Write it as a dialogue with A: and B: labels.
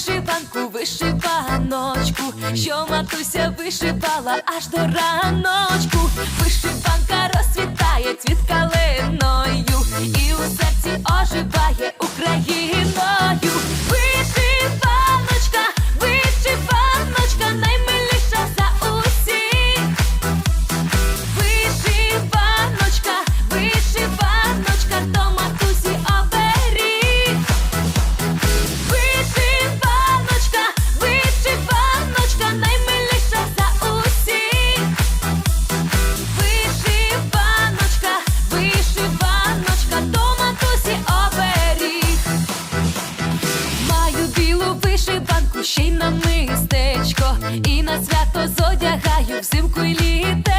A: вишиванку, вишиваночку, що матуся вишивала аж до раночку. Вишиванку, ще й на мистечко, і на свято зодягаю взимку і літечком.